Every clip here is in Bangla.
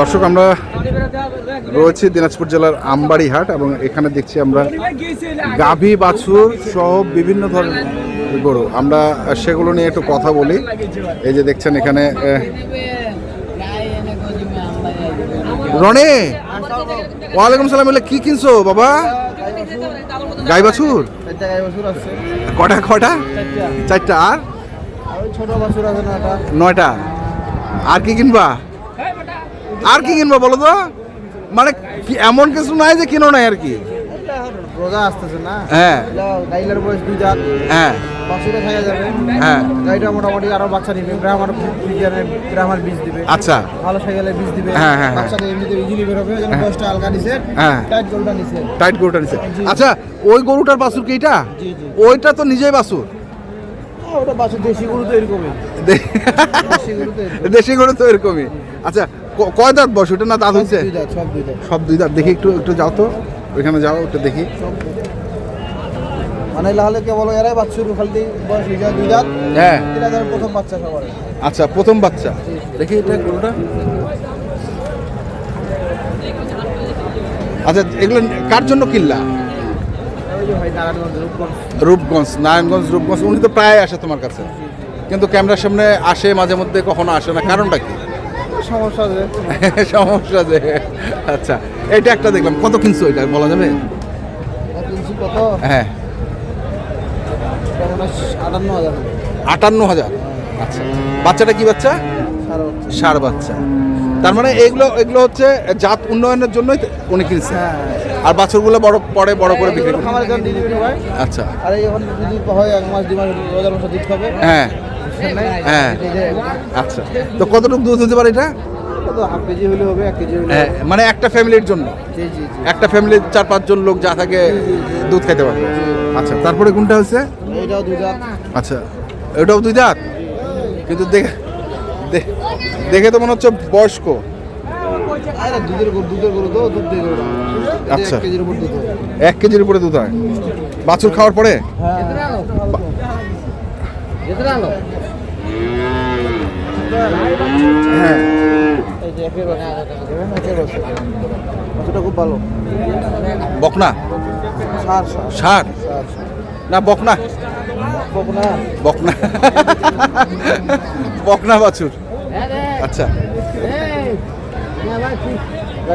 দর্শক আমরা রয়েছি দিনাজপুর জেলার আমবাড়ি হাট এবং এখানে দেখছি আমরা গাভী বাছুর সহ বিভিন্ন ধরনের গরু। আমরা সেগুলো নিয়ে একটু কথা বলি। এই যে দেখছেন এখানে রনে ওয়ালাইকুম সালাম বলে কি কিনছো বাবা? গাই বাছুর? কটা কটা? চারটা। আর? আর ছোট বাছুর আছে নয়টা। আর কি কিনবা? আর কি কিনবা বলো তো? মানে এমন কিছু নাই যে কিনো নাই আর কি? রোজা আসতেছে না? হ্যাঁ। গাইলার বয়স দুই জাত হ্যাঁ। বাছুরে খাওয়া যাবে। হ্যাঁ। গাইটা মোটামুটি আরও বাচ্চা নিবে। বিজ্ঞানের ব্রাহ্মার বীজ দিবে। আচ্ছা। ভালো সাইকেলের বীজ দিবে। হ্যাঁ, হ্যাঁ, হ্যাঁ। এমনিতে ইজিলি বের হবে। যেন বয়সটা হালকা নিছে। হ্যাঁ। টাইট গোলটা নিছে। টাইট গরুটা নিছে। আচ্ছা ওই গরুটার বাছুর কি এটা ওইটা তো নিজেই ওটা বাছুর দেশি গরু তো এরকমই। দেশি গরু তো এরকমই। আচ্ছা কয় দাঁত বয়স? ওটা না দাঁত হয়েছে সব দুই জাত সব দুই দাঁত। দেখি একটু একটু যাও তো। ওইখানে যাও একটু দেখি। মানে লাহলে কে বলো এরাই খালি বয়স দুই হ্যাঁ। প্রথম বাচ্চা সবার। আচ্ছা প্রথম বাচ্চা। দেখি এটা গরুটা আচ্ছা এগুলো কার জন্য কিনলা? রূপগঞ্জ নারায়ণগঞ্জ রূপগঞ্জ। উনি তো প্রায় আসে তোমার কাছে। কিন্তু ক্যামেরার সামনে আসে মাঝে মধ্যে কখনো আসে না। কারণটা কি? সমস্যা আছে। সমস্যা যে আচ্ছা এটা একটা দেখলাম। কত কিনছো এটা বলা যাবে? কত হ্যাঁ। আটান্ন হাজার। আটান্ন হাজার? আচ্ছা বাচ্চাটা কি বাচ্চা? সার বাচ্চা। তার মানে এগুলো এগুলো হচ্ছে জাত উন্নয়নের জন্যই উনি কিনছে। হ্যাঁ। আর বাছুরগুলো বড় পরে বড় করে বিক্রি করে হয়। আচ্ছা। আর এই এখন যদি হয় এক মাস দুই মাস রোজার মাসে দিতে হবে। হ্যাঁ। হ্যাঁ। আচ্ছা। তো কতটুকু দুধ হতে পারে এটা? এটা হাফ কেজি হলে হবে এক কেজি হ্যাঁ, মানে একটা ফ্যামিলির জন্য। জি জি জি। একটা ফ্যামিলির চার পাঁচজন লোক যা থাকে দুধ খেতে পারবে। আচ্ছা তারপরে কোনটা হচ্ছে আচ্ছা এটাও দুই দাঁত? কিন্তু দেখে দেখে তো মনে হচ্ছে বয়স্ক। আচ্ছা। এক কেজির উপর দুধ এক কেজির উপরে দুধ হয়। বাছুর খাওয়ার পরে? হ্যাঁ। হ্যাঁ বাচ্চাটা খুব ভালো? বকনা? সার সার। না বকনা। বকনা। বকনা। বকনা বাছুর। আচ্ছা।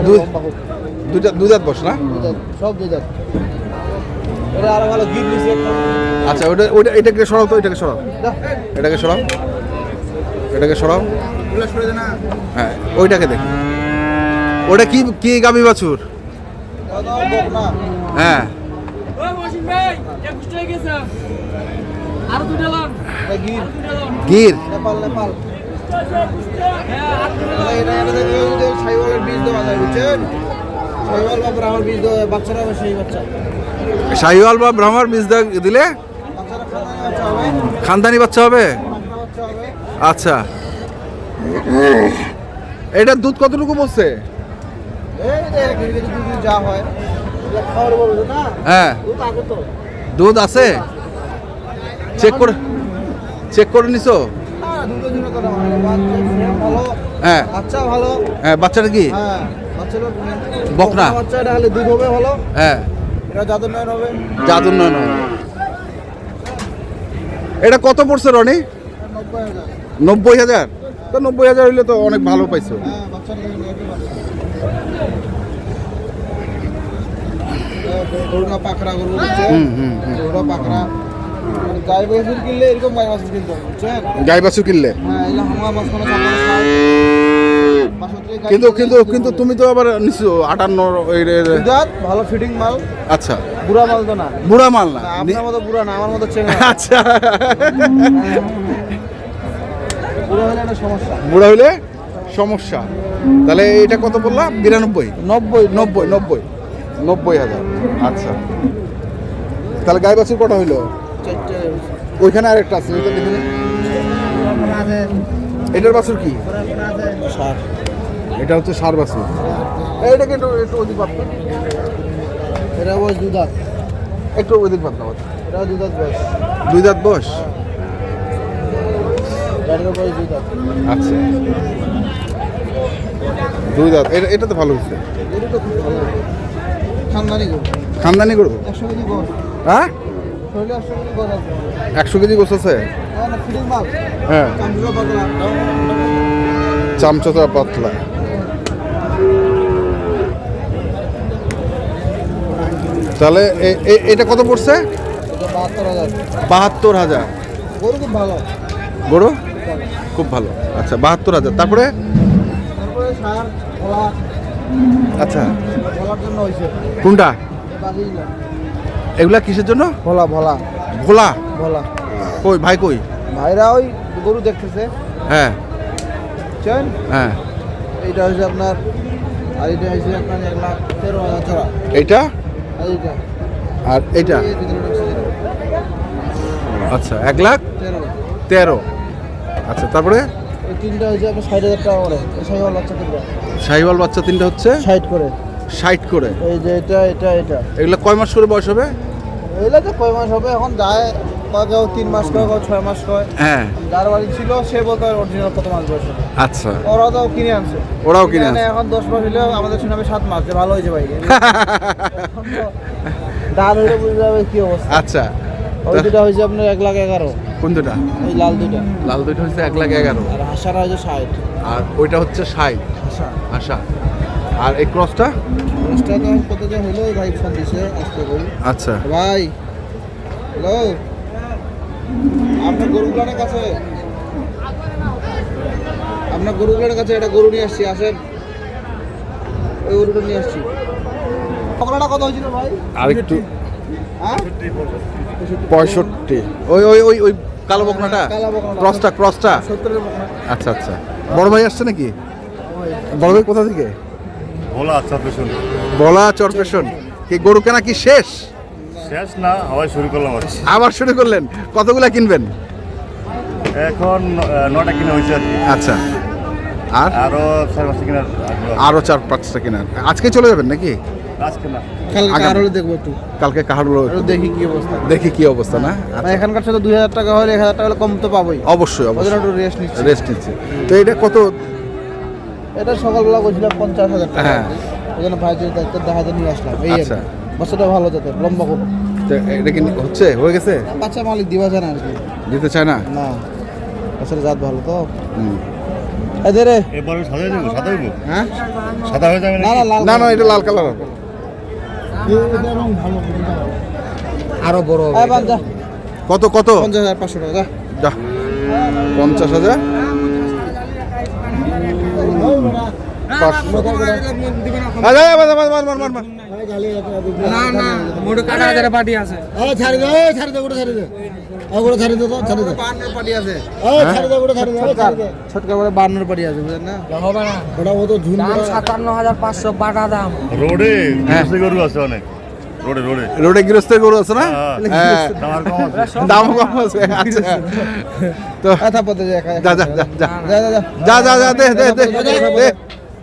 লম্বা দুটা দুই বস না? সব আরও ভালো আচ্ছা ওটা ওইটা এটাকে সরাও তো এটাকে সরাও। এটাকে সরাও। এটাকে সরাও। হ্যাঁ ওইটাকে দেখি। ওটা কি কি গাবি বাছুর? হ্যাঁ। গির। গির? নেপাল নেপাল। হ্যাঁ বা শাহিওয়াল ব্রাহ্মার বীজ দিলে? খানদানি বাচ্চা হবে? আচ্ছা। এটা দুধ কতটুকু বসছে? হয়। দুধ আছে? চেক করে চেক করে নিছো? হ্যাঁ। বাচ্চা ভালো হ্যাঁ বাচ্চাটা কি? বকনা। হলে দুধ হবে ভালো হ্যাঁ। এটা নয়ন হবে। জাদুর নয় নয় এটা কত পড়ছে রনি? নব্বই হাজার? তো নব্বই হাজার হইলে তো অনেক ভালো পাইছো। হ্যাঁ গাই বাছুর কিনলে কিনতে হ্যাঁ কিন্তু কিন্তু কিন্তু তুমি তো আবার নিছো আটান্ন ভালো ফিডিং মাল। আচ্ছা। বুড়া মাল তো না। বুড়া মাল না। আপনার মতো বুড়া না আমার মতো আচ্ছা। বুড়া হলে সমস্যা। হইলে সমস্যা। তাহলে এটা কত বললাম বিরানব্বই। নব্বই। নব্বই নব্বই। নব্বই হাজার। আচ্ছা। তাহলে গাই বাছুর কটা হইল? ওইখানে আরেকটা আছে ওইটা এটার বাছুর কি? সার। এটা হচ্ছে সার বাছুর। এইটাকে একটু একটু অধিক ভাবতে এটা বয়স দুধাত একটু অধিক ভাবতে এটা দুধাত বয়স। দুই দাঁত বস বয়স? আচ্ছা। এটা তো ভালো হচ্ছে হ্যাঁ? একশো কেজি গোস আছে? হ্যাঁ, হ্যাঁ। পাতলা। তাহলে এটা কত পড়ছে? বাহাত্তর হাজার। গরু খুব ভালো। গরু? খুব ভালো। আচ্ছা বাহাত্তর হাজার। তারপরে? তারপরে সার ভোলা আচ্ছা। ভোলার জন্য হয়েছে কোনটা? এগুলা কিসের জন্য? ভোলা ভোলা। ভোলা? ভোলা। কই ভাই কই? ভাইরা ওই গরু দেখতেছে। হ্যাঁ। বুঝছেন? হ্যাঁ। এইটা হচ্ছে আপনার আর এটা হচ্ছে আপনার এক লাখ তেরো হাজার ছাড়া। এইটা? আর এইটা। আর এইটা? আচ্ছা এক লাখ তেরো। তেরো। আচ্ছা তারপরে? এই তিনটা হচ্ছে আপনার ষাট হাজার টাকা করে। এই বাচ্চা তিনটা। শাহিওয়াল বাচ্চা তিনটা হচ্ছে? ষাট করে। ষাট করে। এই যে এটা এটা এটা। এগুলো কয় মাস করে বয়স হবে? এগুলো তো কয় মাস হবে এখন যায় কেউ তিন মাস কয় কেউ ছয় মাস কয়। হ্যাঁ। যার বাড়ি ছিল সে বলতে অরিজিনাল কত মাস বয়স হবে। আচ্ছা। ওরাও তো কিনে আনছে। ওরাও কিনে আনছে। এখন দশ মাস হলেও আমাদের শুনাবে সাত মাস যে ভালো হয়েছে ভাই। এখন তো দাঁত হইলে বুঝে যাবে কি অবস্থা। আচ্ছা। ওই দুটা হয়েছে আপনার এক লাখ এগারো। কোন দুটা এই লাল দুটা লাল দুইটা হচ্ছে এক লাখ এগারো। আর হাসারা হয়েছে ষাট। আর ওইটা হচ্ছে ষাট। হাসা। আশা আর এই ক্রসটা? দশটা তো কত যে হলো ভাই ফোন দিছে আসতে করি আচ্ছা। ভাই হ্যালো। আপনার গরুগুলার কাছে? আপনার গরুগুলার কাছে একটা গরু নিয়ে আসছি আসেন। ওই গরুটা নিয়ে আসছি। পকড়াটা কত হয়েছিল ভাই? আর একটু হ্যাঁ? পঁয়ষট্টি। ওই ওই ওই ওই কালো বকনাটা? বকনাটা। ক্রসটা ক্রসটা? আচ্ছা আচ্ছা। বড় ভাই আসছে নাকি? বড় ভাই কোথা থেকে? ভোলা বলা চরপেশন কি গরু কেনা কি শেষ? শেষ না আবার শুরু করলাম আবার। শুরু করলেন। কতগুলা কিনবেন? এখন নটা কিনা হয়েছে আর কি। আচ্ছা। আর? আরও মাসে কিনার আরও চার পাঁচটা কেনার। আজকে চলে যাবেন নাকি? আজকে না। কালকে আগামী- দেখব একটু। কালকে দেখি কি অবস্থা। দেখি কি অবস্থা না? ভাই আচ্ছা, এখানকার সাথে দুই হাজার টাকা হলে এক হাজার টাকা হলে কম তো পাবোই। অবশ্যই একটু রেস্ট নিচ্ছি। রেস্ট নিচ্ছে। তো এটা কত এটা সকালবেলা বলছিলাম পঞ্চাশ হাজার টাকা। হ্যাঁ। ওই জন্য দায়িত্ব দেখাতে নিয়ে আসলাম। এই আচ্ছা। বাচ্চাটা ভালো যাতে লম্বা খুব এটা কি হচ্ছে? হয়ে গেছে? বাচ্চা মালিক দিবা যায় না আর কি। দিতে চায় না? না। বাচ্চার জাত ভালো তো। হুম। এদের এবারে সাদা হয়ে যাব সাদা হ্যাঁ? সাদা হয়ে যাবে না না লাল না এটা লাল কালার হবে। আরও বড় কত কত পঞ্চাশ হাজার পাঁচশো টাকা যা পঞ্চাশ হাজার পাঁচশো না না মোটে কাটা হাজারে পার্টি আছে। ও ছাড়ি দে ছাড়ি দে গোটা ছাড়ি দে। ও গোটা ছাড়ি দে তো ছাড়ি দে। 52 পার্টি আছে। ও ছাড়ি দে গোটা ছাড়ি দে ছোটকা বড় 52 পার্টি আছে বুঝেন না? হবে না ওটা ও তো ঝুন দাম 57500 বাটা দাম। রোডে হ্যাঁ। গৃহস্থ গরু আছে অনেক। রোডে রোডে। রোডে গৃহস্থ গরু আছে না? হ্যাঁ। হ্যাঁ, দাম কম আছে। আচ্ছা। তো কথা পথে যা যা যা যা যা। যা দে দে দে।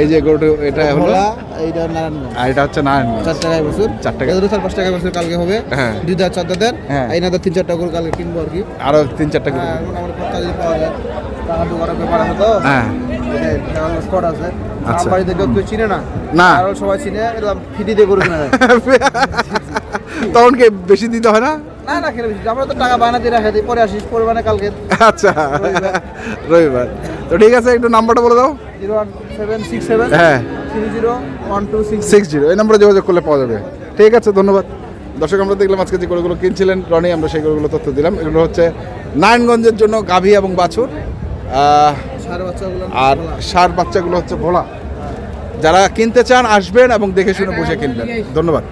এই যে গরুটা এটা হলো? এইটা নারায়ণগঞ্জ আর এটা হচ্ছে নারায়ণ চার টাকায় বছর। চার টাকা। এদের চার পাঁচ টাকা বছর কালকে হবে। হ্যাঁ। দুই দাঁত চার হ্যাঁ। এই নাদের তিন চারটা করে কালকে কিনবো আর কি। আরও তিন চারটা গরু। মোটামুটি খরচা যদি পাওয়া যায়। টাকা দু করার ব্যাপার আছে তো। হ্যাঁ। স্পট আছে। আচ্ছা। বাড়িতে কেউ কেউ চিনে না? না। আর সবাই চিনে এরকম ফিটি দিয়ে করে কিনা যায় তখন কি বেশি দিতে হয় না? না না খেলে বেশি। আমরা তো টাকা বানাতে রাখে দিই পরে আসিস পরে মানে কালকে। আচ্ছা। রবিবার। তো ঠিক আছে একটু নাম্বারটা বলে দাও। হ্যাঁ। Six zero. এই নম্বরে যোগাযোগ করলে পাওয়া যাবে। ঠিক আছে ধন্যবাদ। দর্শক আমরা দেখলাম আজকে যে গরুগুলো কিনছিলেন রনি আমরা সেই গরুগুলো তথ্য দিলাম। এগুলো হচ্ছে নারায়ণগঞ্জের জন্য গাভী এবং বাছুর। আর সার বাচ্চাগুলো হচ্ছে ভোলা। যারা কিনতে চান আসবেন এবং দেখে শুনে বসে কিনবেন। ধন্যবাদ।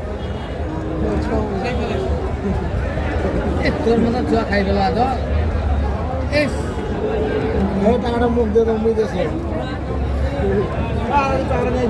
তোর মতো জুয়া খাই টাকাটা মুখ দিয়ে মুখ দিয়েছে। টাকাটা টাকা নিয়ে